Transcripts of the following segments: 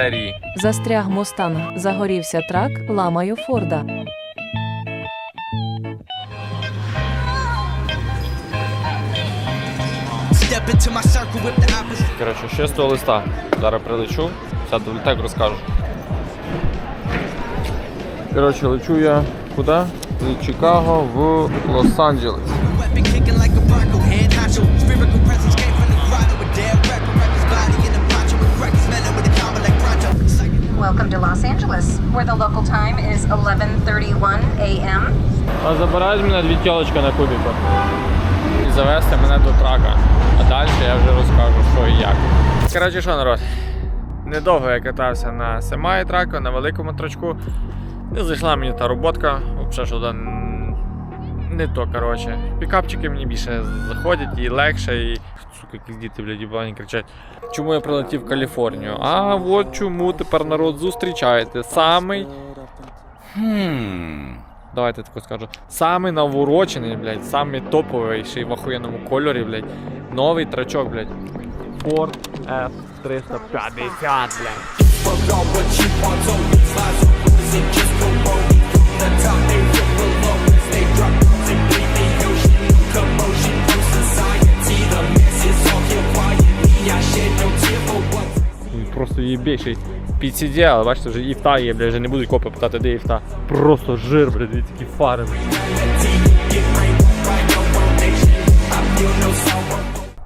серії. Застряг Мустанг, загорівся трак, ламаю Форда. Коротше, 6 листа. Зараз прилечу, сяду в літак розкажу. Коротше, лечу я куди? З Чикаго в Лос-Анджелес. Angeles, where the local time is 11:31 a.m. А забирають мене дві тілочки на кубіку. І завести мене до трака. А далі я вже розкажу, що і як. Коротше, що народ? Недовго я катався на семаї траку, на великому трачку. Не зайшла мені та роботка, взагалі що не то, коротше. Пікапчики мені більше заходять і легше, і. Якісь діти, блядь, їблані кричать. Чому я прилетів в Каліфорнію? А от чому тепер народ зустрічаєте. Самий Давайте тако скажу. Самий наворочений, блядь, самий топовий, ще й в охуєнному кольорі, блядь. Новий трачок, блядь. Ford F350, блядь. Їбейший PCD, але бачите, вже іфта є, блядь, вже не будуть копи питати, де іфта. Просто жир, блядь, дві такі фари.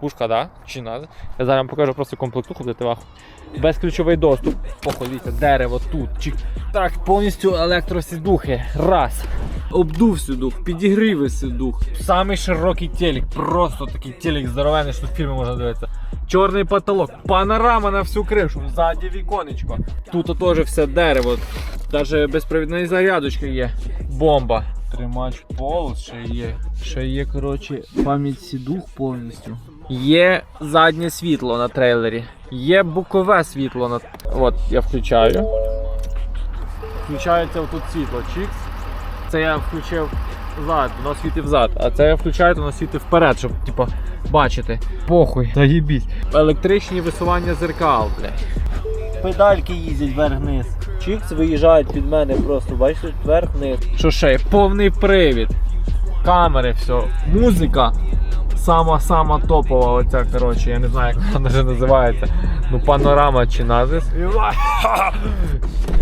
Пушка, да? Чи надо? Я зараз вам покажу просто комплектуху, ти ваху. Безключовий доступ. Похуй, дивіться, дерево тут. Чик. Так, повністю електросідухи. Раз. Обдув сідух, підігрів сідух. Самий широкий телек. Просто такий телек здоровенний, що тут фільми можна дивитися. Чорний потолок, панорама на всю кришу, ззаді віконечко. Тут теж все дерево. Навіть безпровідна зарядочка є. Бомба. Тримач полос ще є. Ще є, коротше, пам'ять сідух повністю. Є заднє світло на трейлері. Є бокове світло на. От, я включаю. Включається тут світло. Чікс. Це я включив зад, воно світить взад. А це я включаю, то воно світить вперед, щоб типу, бачити. Похуй. Заїбісь. Електричні висування зеркал, блядь. Педальки їздять вверх-вниз. Чікс виїжджають під мене просто, бачите, вверх-вниз. Що ще? є? Повний привід. Камери, все. Музика. Сама-сама топова оця, коротше, я не знаю, як вона вже називається. Ну, панорама чи назис.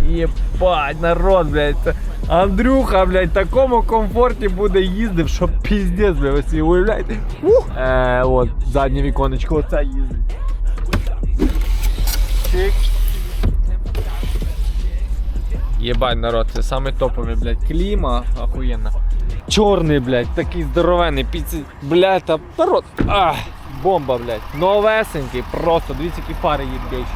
Єбать, народ, блядь. це Андрюха, блядь, в такому комфорті буде їздив, що піздець, блядь, ви собі уявляєте? Е, от, заднє віконечко, оце їздить. Єбать, народ, це саме топовий, блядь, кліма, охуєнна. Чорний, блядь, такий здоровенний, піці, блядь, та народ, ах, бомба, блядь, новесенький, просто, дивіться, які фари їбейші.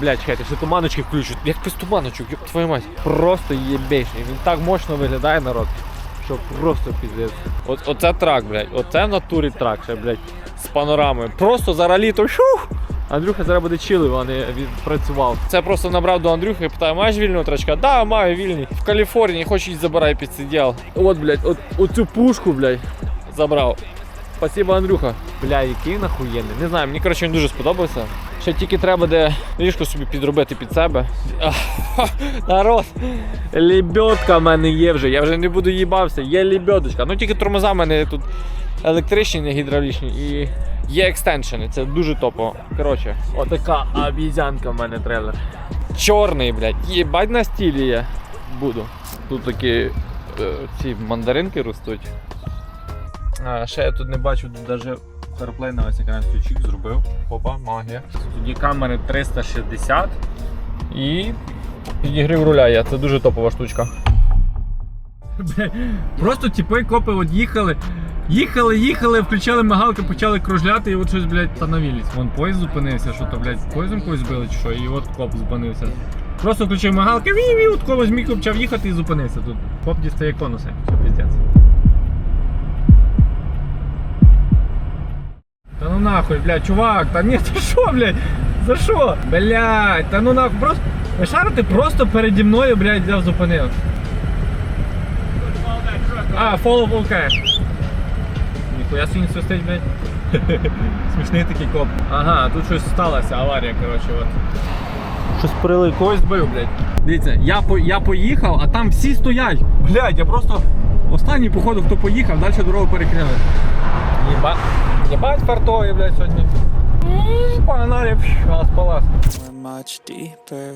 Блядь, чекайте, ще туманочки включу, як без туманочок, ёб твою мать. Просто єбейший, він так мощно виглядає, народ, що просто піздець. От, оце трак, блядь, оце в натурі трак, ще, блядь, з панорамою. Просто зараз літо, шух, Андрюха зараз буде чилив, а не відпрацював. Це просто набрав до Андрюхи і питаю, маєш вільного трачка? Да, маю вільний. В Каліфорнії, хоч їсть забирай підсиділ. От, блядь, от, оцю пушку, блядь, забрав. Спасибо, Андрюха. Бля, який нахуєнний. Не знаю, мені коротше він дуже сподобався. Ще тільки треба де ліжко собі підробити під себе. Народ, лебедка в мене є вже. Я вже не буду їбався. Є лебедочка. Ну тільки тормоза в мене тут електричні, не гідравлічні і є екстеншени. Це дуже топово. Коротше, отака обізянка в мене трейлер. Чорний, блядь, їбать на стілі я буду. Тут такі е, ці мандаринки ростуть. А, ще я тут не бачу навіть CarPlay на ось екран ключик зробив. Опа, магія. Тоді камери 360 і підігрів руля є. Це дуже топова штучка. Просто типи копи от їхали. Їхали, їхали, включали мигалки, почали кружляти і от щось, блядь, становились. Вон поїзд зупинився, що то, блядь, поїздом когось збили чи що, і от коп зупинився. Просто включив мигалки, ві-ві, от когось міг почав їхати і зупинився тут. Коп дістає конуси, все піздець. Та ну нахуй, блядь, чувак, та ні, ти що, блядь? За що? Блядь, та ну нахуй, просто. Ви шарите просто переді мною, блядь, взяв зупинив. А, follow cash. Ніхуя не свистить, блядь. Смішний такий коп. Ага, тут щось сталося, аварія, коротше, от. Щось прилип. Когось збив, блядь. Дивіться, я, по, я поїхав, а там всі стоять. Блядь, я просто останній, походу, хто поїхав, далі дорогу перекрили. Єба... Єбать фартовий, блядь, сьогодні. М, Погнали, пш, спалас. much deeper.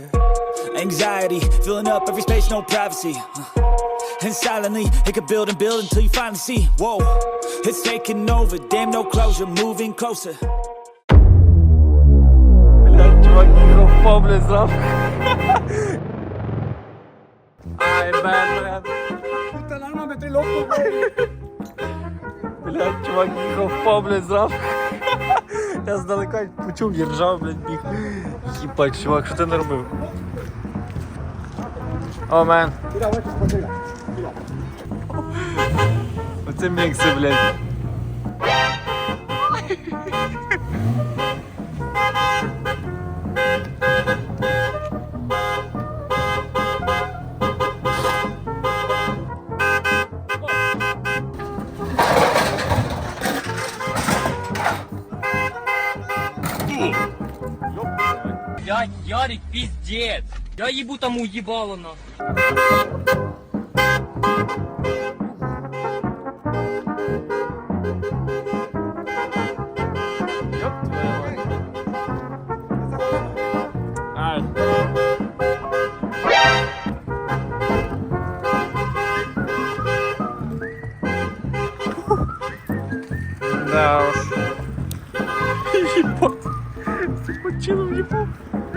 Anxiety filling up every space, no privacy. Uh, And silently, it could build and build until you finally see. Whoa, it's taking over. Damn, no closure, moving closer. Блядь, чувак їхав по, блядь, зразу. Ай, Бетмен. Блядь, чувак їхав по, блядь, зразу. Я здалека почув, я ржав, блядь, біг. Їбать, чувак, що ти не робив? О, мен. Оце мікси, блядь. Я Ярик пиздец. Я ебу тому ебало нахуй.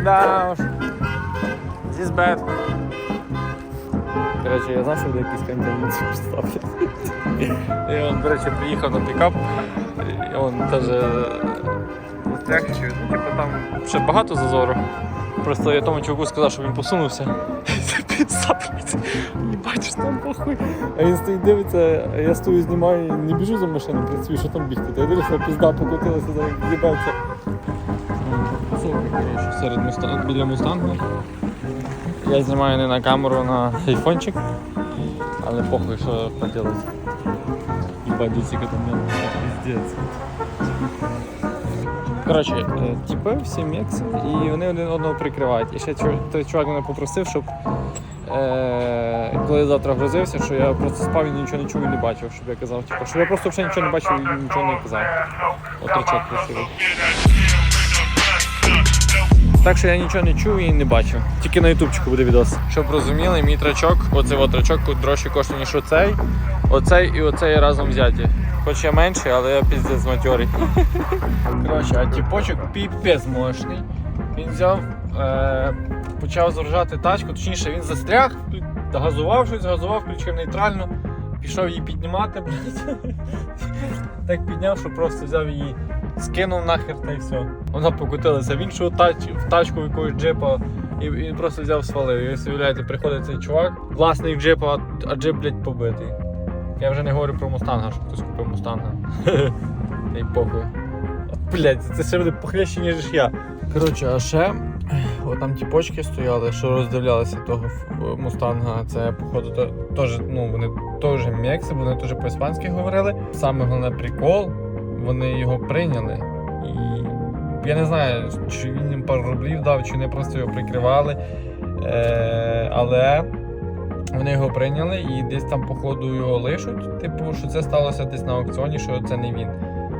Да уж. This bad. Короче, я знав, що буде якийсь контент ці. І він, до речі, приїхав на пікап. І він теж ну, типу, там ще багато зазору. Просто я тому чуваку сказав, що він посунувся. Підставлять. Не бачиш там похуй. А він стоїть дивиться, а я стою, знімаю, не біжу за машину, працюю, що там бігти. Та я дивлюся, пізда покотилася, зараз з'їбався. Серед мустанг, біля мустангу. Я знімаю не на камеру, на айфончик. Але похуй, що поділати. Їбать, досіка там піздець. Коротше, е, типи всі мікси, і вони один одного прикривають. І ще той чувак мене попросив, щоб е, коли завтра грузився, що я просто спав і нічого не чув і не бачив, щоб я казав. Типу, що я просто взагалі нічого не бачив і нічого не казав. Отричок красивий. Так що я нічого не чув і не бачив. Тільки на ютубчику буде відос. Щоб розуміли, мій трачок, оцей трачок дорожче коштує, ніж оцей. Оцей і оцей разом взяті. Хоч я менший, але я піздець матьорий. Коротше, а тіпочок піпець мощний. Він взяв, е, почав заряджати тачку, точніше він застряг, газував щось, газував, включив нейтрально, пішов її піднімати, блядь. Так підняв, що просто взяв її, скинув нахер та й все. Вона покотилася в іншу тач, в тачку якогось джипа і, і просто взяв свалив. І ви уявляєте, приходить цей чувак, власник джипа, а джип, блядь, побитий. Я вже не говорю про мустанга, що хтось купив мустанга. Та й похуй. Блять, це ще буде похлеще, ніж я. Коротше, а ще от там ті почки стояли, що роздивлялися того мустанга. Це, походу, теж, ну, вони теж мекси, вони теж по-іспанськи говорили. Саме головне прикол, вони його прийняли. І я не знаю, чи він їм пару рублів дав, чи вони просто його прикривали. Е, але вони його прийняли і десь там, походу, його лишуть. Типу, що це сталося десь на аукціоні, що це не він.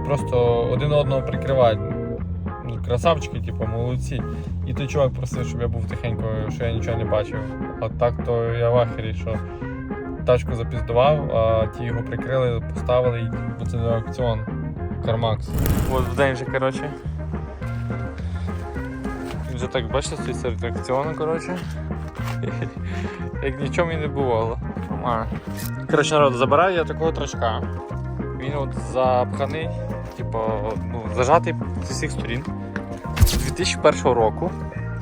Просто один одного прикривають. Красавчики, типу, молодці. І той чувак просив, щоб я був тихенько, що я нічого не бачив. А так то я в ахері, що тачку запіздував, а ті його прикрили, поставили, і бо це аукціон. Кармакс. От в день же, коротше. Вже так бачите, стоїть серед аукціону, коротше. Як нічого і не бувало. Коротше, народ, забираю я такого трачка. Він от запханий, типу, ну, зажатий з усіх сторін. 2001 року.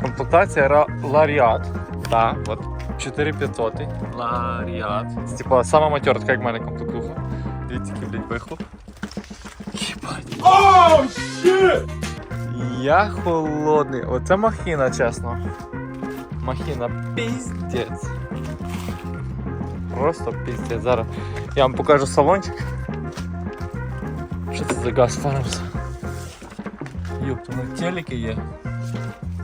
Комплектація Ларіат. Так, от 4500. Ларіат. Це типу сама матьортка, як в мене комплектуха. Дивіться, який, блядь, вихлоп. Єбать. Оу, Я холодний. Оце махіна, чесно. Махіна піздець. Просто піздець. Зараз я вам покажу салончик. Що це за газ фармс? Йопта, на телеки є.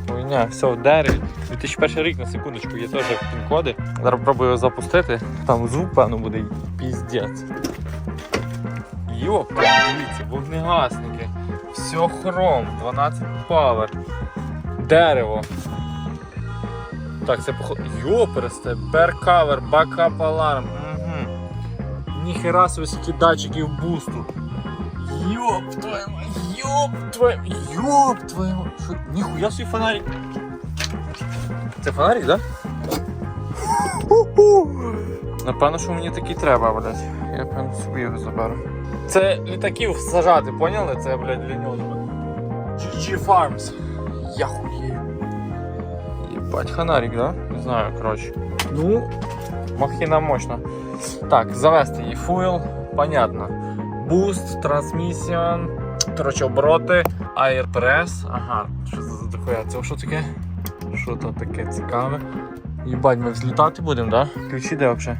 Хуйня, все в дереві. 2001 рік на секундочку є теж пін-коди. Зараз пробую його запустити. Там звук, певно, буде піздець. Йопта, дивіться, вогнегасники. Все хром, 12 павер. Дерево. Так, це походу. Йопересте, беркавер, бакап аларм. Угу. Ніхера собі скільки датчиків бусту. Йоп твою мать, йоп твою, йоп твою. Що, ніхуя собі фонарик. Це фонарик, да? Напевно, що мені такий треба, блядь. Я певно собі його заберу. Це літаків сажати, поняли? Це, блядь, для нього. GG Farms. Я хуєю. Ебать, фонарик, да? Не знаю, короче. Ну, махина мощна. Так, завести її. Фуел, понятно. Буст, трансмісіон, короче, обороти, аерпрес. Ага, що це за таке? Це що таке? Що то таке цікаве? Єбать, ми взлітати будемо, да? Ключі де взагалі?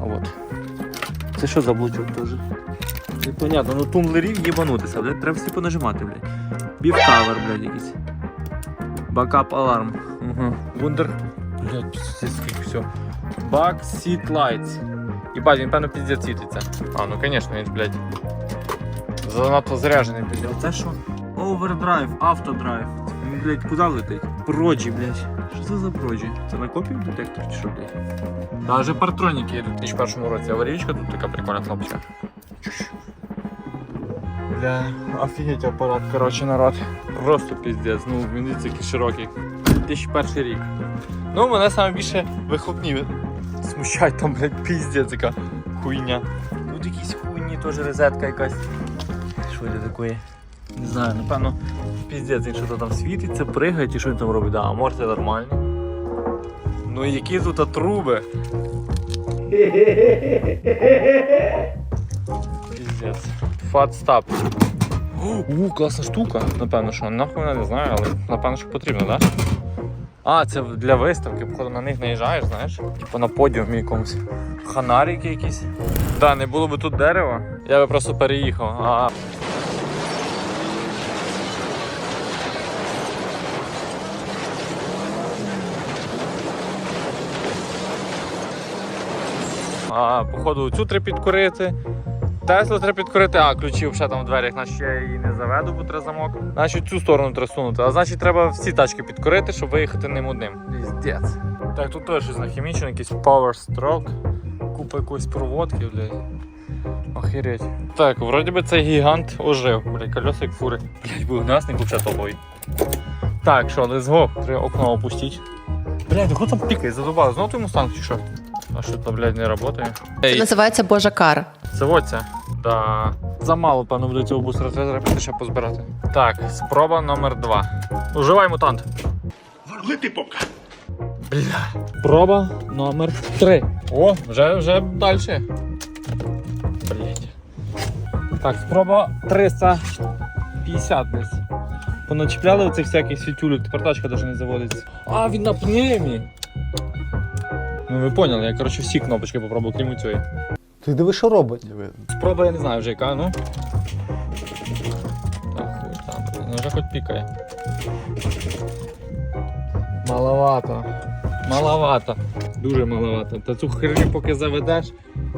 А от. Це що за блочок теж? Непонятно, ну тумблерів їбанутися, блядь, треба всі понажимати, блядь. Бівкавер, блядь, якийсь. Бакап аларм. Угу. Вундер. Блядь, пиздец, скільки все. Back seat lights. Єбать, він певно піздець світиться. А, ну конечно, він, блядь. Занадто заряджений, блядь. Це що? Овердрайв, автодрайв. Він, блядь, куди летить? Проджі, блядь. Що це за проджі? Це на копію детектор чи що, блядь? Даже партроніки є у 2001 році. Аварійка тут така прикольна кнопочка. Бля, офігеть апарат, коротше, народ. Просто піздець, ну він який широкий. 2001 рік. Ну, мене саме більше вихлопні смущають там, блядь, піздець, яка хуйня. Тут якісь хуйні, теж розетка якась. Що це? Не знаю, напевно, піздець, він що там світиться, пригає, чи що він там робить. Да, аморти нормальні. Ну і які тут труби. Піздець. Фат стап. У, класна штука. Напевно, що нахуй не знаю, але напевно, що потрібно, так? Да? А, це для виставки, походу на них наїжджаєш, знаєш? Типу на подіумі якомусь. Ханарики якісь. Да, не було б тут дерева, я би просто переїхав. А. А, походу, цю треба підкурити. Теслу треба підкорити, а ключі вже там в дверях, значить я її не заведу, бо треба замок. Значить цю сторону треба сунути. А значить треба всі тачки підкорити, щоб виїхати ним одним. Піздець. Так, тут теж щось нахімічено, якийсь Power Stroke. Купа якоїсь проводки, блядь. Охереть. Так, вроді би цей гігант ожив. Блядь, колеса як фури. Блядь, вогнасник вообще топовий. Так, що, let's go. Треба окно опустити. Блядь, хто там пікає, задубав. Знову той мустанг чи що? А що то, блядь, не працює? Це називається Божа кара. Заводься. Да. Замало, буде цього бустера, треба треба ще позбирати. Так, спроба номер два. Уживай мутант. Бля. Проба номер три. О, вже, вже далі. Блять. Так, спроба 350 десь. Поначіпляли оцих всяких світюлек, тепер тачка навіть не заводиться. А, він на пневмі. Ну ви поняли, я коротше всі кнопочки попробую, крім цієї. Ти диви, що робить? Спроба я не знаю вже яка, ну. Так, хуй там, ну вже хоч пікає. Маловато. Маловато. Дуже маловато. Та цю херню поки заведеш.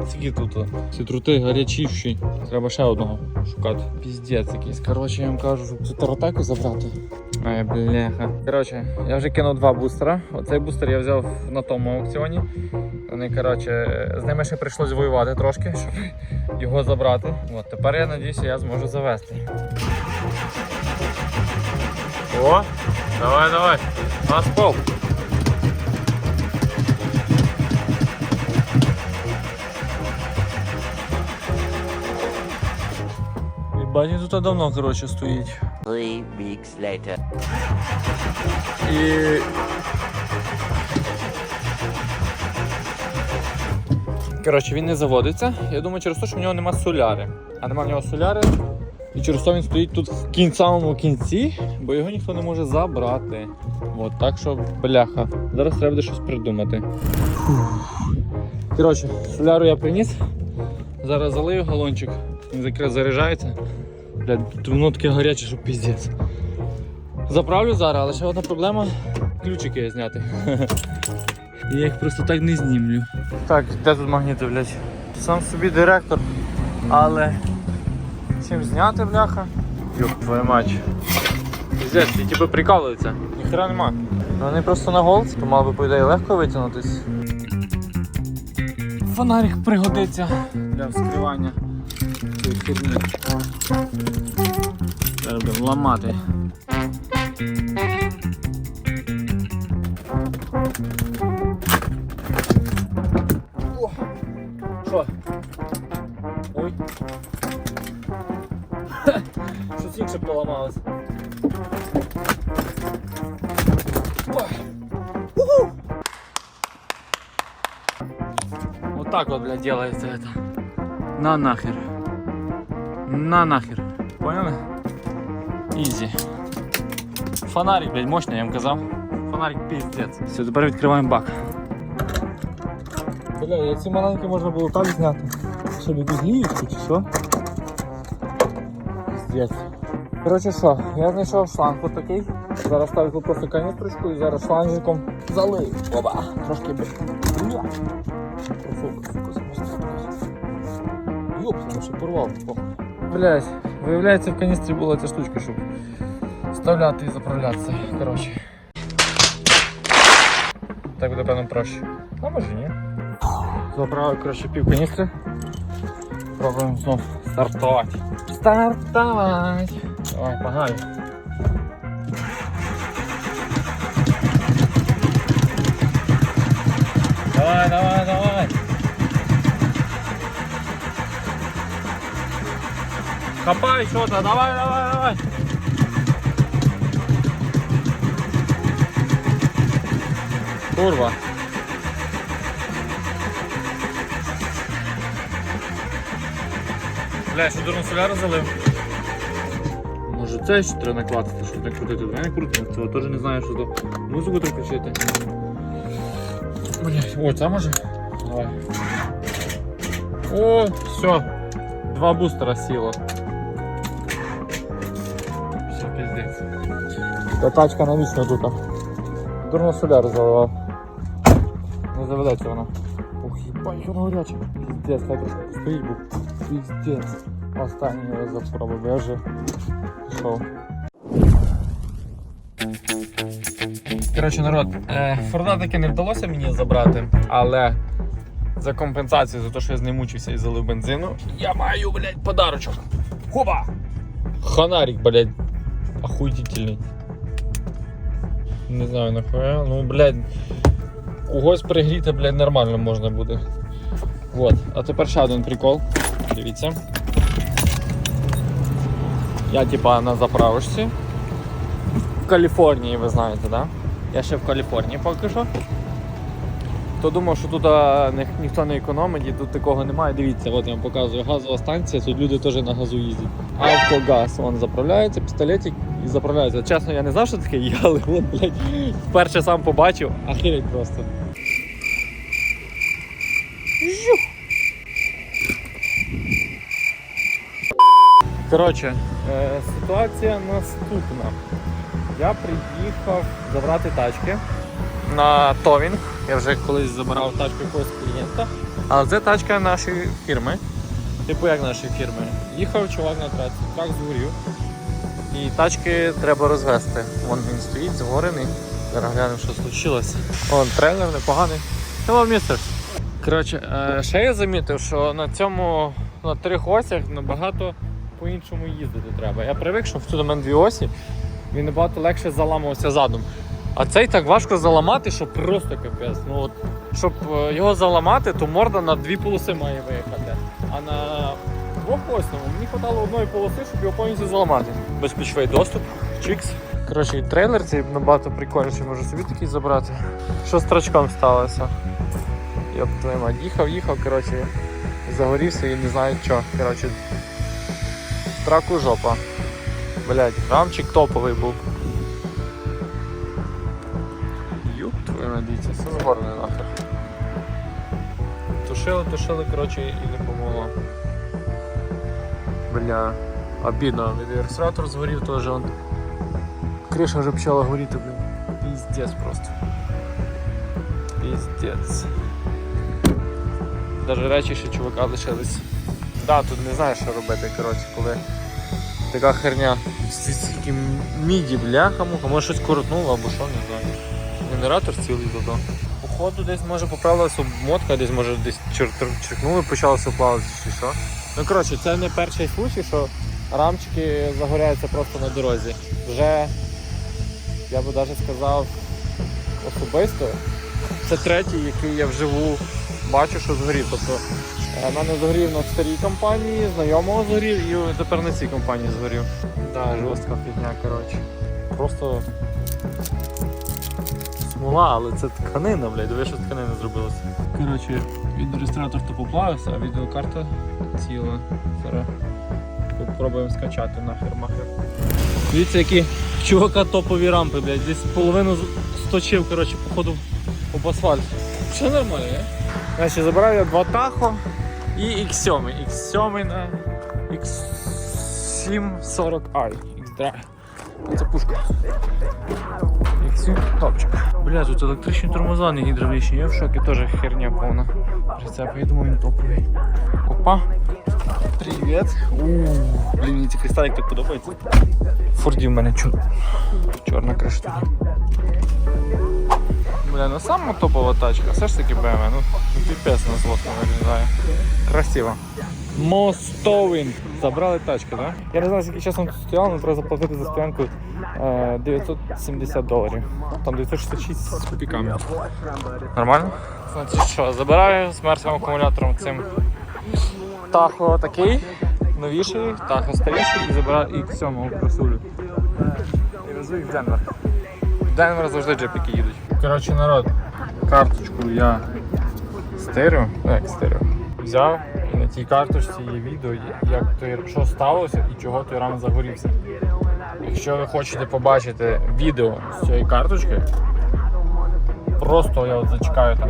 Скільки тут? Ці трути гарячіші. Треба ще одного шукати. Піздець якийсь. Коротше, я вам кажу, щоб цю таратаку забрати. Ай, бляха. Коротше, я вже кинув два бустера. Оцей бустер я взяв на тому аукціоні. Вони, коротше, з ними ще прийшлось воювати трошки, щоб його забрати. От, тепер я надіюся, я зможу завести. О! Давай, давай! На пол! Ебать, тут давно, коротше, стоїть. Three weeks later. І. Коротше, він не заводиться. Я думаю, через те, що в нього нема соляри. А нема в нього соляри. І через то він стоїть тут в кін самому кінці, бо його ніхто не може забрати. От так що, бляха. Зараз треба буде щось придумати. Коротше, соляру я приніс. Зараз залию галончик Він якраз заряджається. Блядь, воно таке гаряче, що піздець. Заправлю зараз, але ще одна проблема. Ключики зняти. Я їх просто так не знімлю. Так, де тут магніти, блядь? Сам собі директор, але чим зняти, бляха? Йоп, твою мать. Піздець, ті типу прикалуються. Ніхера нема. Вони просто на голці, то мав би по ідеї легко витягнутись. Фонарик пригодиться для вскривання цієї херні. Зараз будемо ламати. О! Що? Ой. Щось інше поламалось. Вот так вот, блядь, делается это. На нахер. На нахер. Поняли? Изи. Фонарик, блядь, мощный, я вам казав. Фонарик пиздец. Все, тепер відкриваємо бак. Бля, ці маленькі можна було так зняти. Щоб якусь лієчку чи що? Пиздец. Коротше що, я знайшов шланг от такий. Зараз ставлю просто каністрочку і зараз шланжиком залию. Оба! Трошки бля. Фокус, фокус. Йоп, я ще порвав. Блять, виявляється в каністрі була ця штучка, щоб вставляти і заправлятися. Коротше. Так буде певно проще. А може ні. Заправив, коротше, пів каністри. Пробуємо знов стартувати. Стартувати. Давай, погнали. Копай что-то, давай, давай, давай. Курва. Бля, я що дурно соляра залив. Може це ще треба накласти, що так крутити. Давай не крутимо, цього теж не знаю, що то. Музику треба включити. Блять, о, це може? Давай. О, все. Два бустера сіло. Все. Та тачка навічно тут. Дурно соляр заливав. Не заведеться вона. Ух, їбать, воно гаряче. Пиздець, так стоїть був. Пиздець. Останній раз запробую, бо я вже. Коротше, народ, е, Форда таки не вдалося мені забрати, але за компенсацію за те, що я з ним мучився і залив бензину, я маю, блядь, подарочок. Хопа! Ханарик, блядь, охуїтельний. Не знаю нахуя, ну, блядь, когось пригріти, блядь, нормально можна буде. Вот. А тепер ще один прикол. Дивіться. Я типа на заправочці. В Каліфорнії, ви знаєте, да? Я ще в Каліфорнії поки що. Хто думав, що тут ні- ніхто не економить, і тут такого немає. Дивіться, от я вам показую газова станція, тут люди теж на газу їздять. Автогаз, вон заправляється, пістолетик і заправляється. Чесно, я не знав, що таке є, але от, блядь, вперше сам побачив, ахірять просто. Коротше, е, ситуація наступна. Я приїхав забрати тачки на товінг. Я вже колись забирав тачку якогось клієнта. Але це тачка нашої фірми. Типу як нашої фірми. Їхав чувак на траці, трак згорів. І тачки треба розвести. Вон він стоїть, згорений. Зараз глянемо, що случилося. Вон трейлер непоганий. Hello, містер. Коротше, е, ще я замітив, що на цьому на трьох осях набагато по-іншому їздити треба. Я привик, що всюди в мене дві осі, він набагато легше заламувався задом. А цей так важко заламати, що просто капець. Ну, от, щоб е, його заламати, то морда на дві полоси має виїхати. А на двохосному мені хватало одної полоси, щоб його повністю заламати. Безключовий доступ, чікс. Коротше, і трейлер цей набагато прикольніший, можу собі такий забрати. Що з трачком сталося? Йоп твою мать, їхав, їхав, коротше, загорівся і не знаю що. Коротше, траку жопа. Блять, рамчик топовий був. Юп, твою дивіться, все згорне нахер. Тушили, тушили, коротше, і не помогло. Бля, обідно. Реєстратор згорів теж. Он. Криша вже почала горіти, блін. Піздець просто. Піздець. Даже речі ще чувака лишились. Да, тут не знаю, що робити, коротше, коли така херня. Стільки міді, бляха, муха, може щось коротнуло або що, не знаю. Генератор цілий зато. Походу десь може поправилася обмотка, десь може десь чер- черкнули, почалося плавати чи що. Ну коротше, це не перший случай, що рамчики загоряються просто на дорозі. Вже, я би навіть сказав, особисто. Це третій, який я вживу бачу, що згорів. Тобто е, в мене згорів на старій компанії, знайомого згорів і тепер на цій компанії згорів. Да, жорстка фігня, коротше. Просто смола, але це тканина, блядь, диви, що з тканини зробилося. Коротше, відреєстратор то поплавився, а відеокарта ціла. Зараз попробуємо скачати нахер махер. Дивіться, які в чувака топові рампи, блядь. Десь половину сточив, коротше, походу об асфальт. Все нормально, не? Значить, забираю я два тахо і X7. X7 на X740i. X-Drive. Це пушка. X7 топчик. Бля, тут електричні тормоза, не гідравлічні. Я в шокі, теж херня повна. Прицеп, я думаю, він топовий. Опа. Привіт. Блін, мені цей кристалик так подобається. Форді в мене чор... чорна криша. Бля, ну сама топова тачка, все ж таки BMW, ну, ну піпець на злотно виглядає. Красиво. Мостовин. Забрали тачку, так? Да? Я не знаю, скільки часу тут стояла, але треба заплатити за стоянку е, 970 доларів. Ну, Там 966 з копійками. Нормально? Значить що, забираю з мертвим акумулятором цим Тахо такий, новіший, Тахо старіший і забираю X7 красулю. І везу їх в Денвер. В Денвер завжди джепіки їдуть. Коротше, народ, карточку я стерю, ну як стерю, взяв тій карточці є відео, як той, що сталося і чого той рам загорівся. Якщо ви хочете побачити відео з цієї карточки, просто я от зачекаю там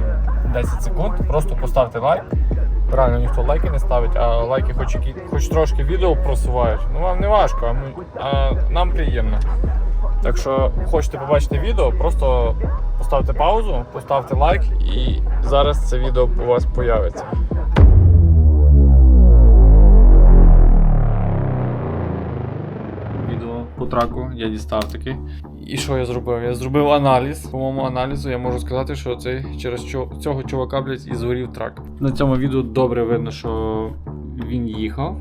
10 секунд, просто поставте лайк. Реально ніхто лайки не ставить, а лайки хоч, які, хоч трошки відео просувають. Ну вам не важко, а, ми, а нам приємно. Так що хочете побачити відео, просто поставте паузу, поставте лайк і зараз це відео у вас появиться. Траку я дістав таки. І що я зробив? Я зробив аналіз. По моєму аналізу я можу сказати, що це через цього чувака, блядь, і згорів трак. На цьому відео добре видно, що він їхав.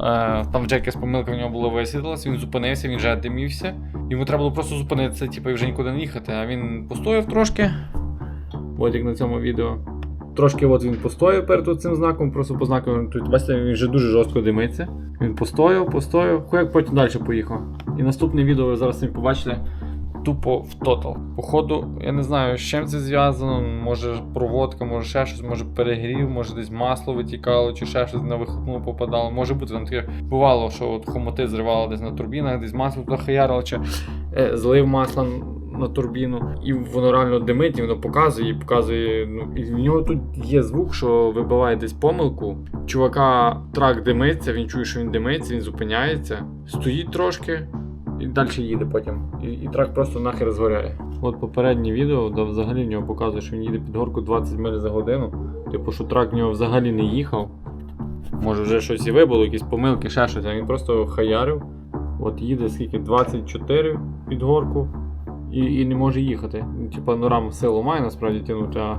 Е, там в Джекіс помилка в нього було висвітлилась, він зупинився, він вже димівся. Йому треба було просто зупинитися, типу, і вже нікуди не їхати. А він постояв трошки. От як на цьому відео. Трошки от він постояв перед цим знаком, просто по знаку бачите, він вже дуже жорстко димиться. Він постояв, постояв, хуяк потім далі поїхав. І наступне відео ви зараз самі побачите тупо в тотал. Походу, я не знаю, з чим це зв'язано. Може проводка, може ще щось, може перегрів, може десь масло витікало, чи ще щось на вихлопну попадало. Може бути там таке бувало, що от хомоти зривало десь на турбінах, десь масло захаярило, чи е, злив масло на турбіну, і воно реально димить, і воно показує, і показує. Ну, і в нього тут є звук, що вибиває десь помилку. Чувака трак димиться, він чує, що він димиться, він зупиняється, стоїть трошки. І далі їде потім. І, і трак просто нахер згоряє. От попереднє відео, де взагалі в нього показує, що він їде під горку 20 миль за годину. Типу, що трак в нього взагалі не їхав. Може вже щось і вибуло, якісь помилки, ще щось, а він просто хаярив. От їде скільки 24 під горку і, і не може їхати. Типа ну рам силу має насправді тягнути, а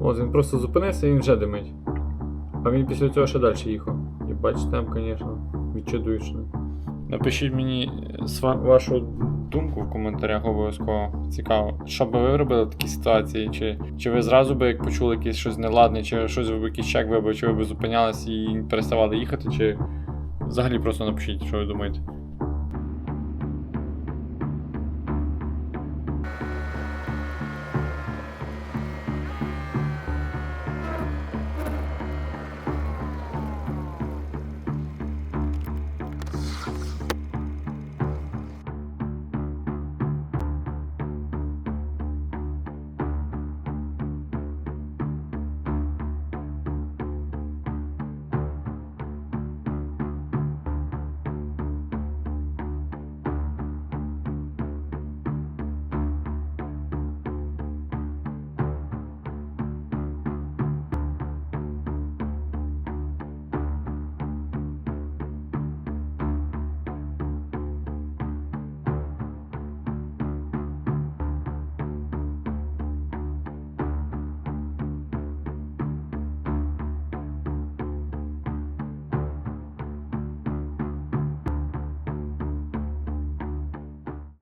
от він просто зупинився і він вже димить. А він після цього ще далі їхав. І бачите, там, звісно, відчудуючно. Напишіть мені вашу думку в коментарях обов'язково. Цікаво, що би ви робили в такій ситуації? Чи, чи ви зразу би, як почули якесь щось неладне, чи щось ви б якийсь чек вибив, чи ви б зупинялись і переставали їхати, чи взагалі просто напишіть, що ви думаєте.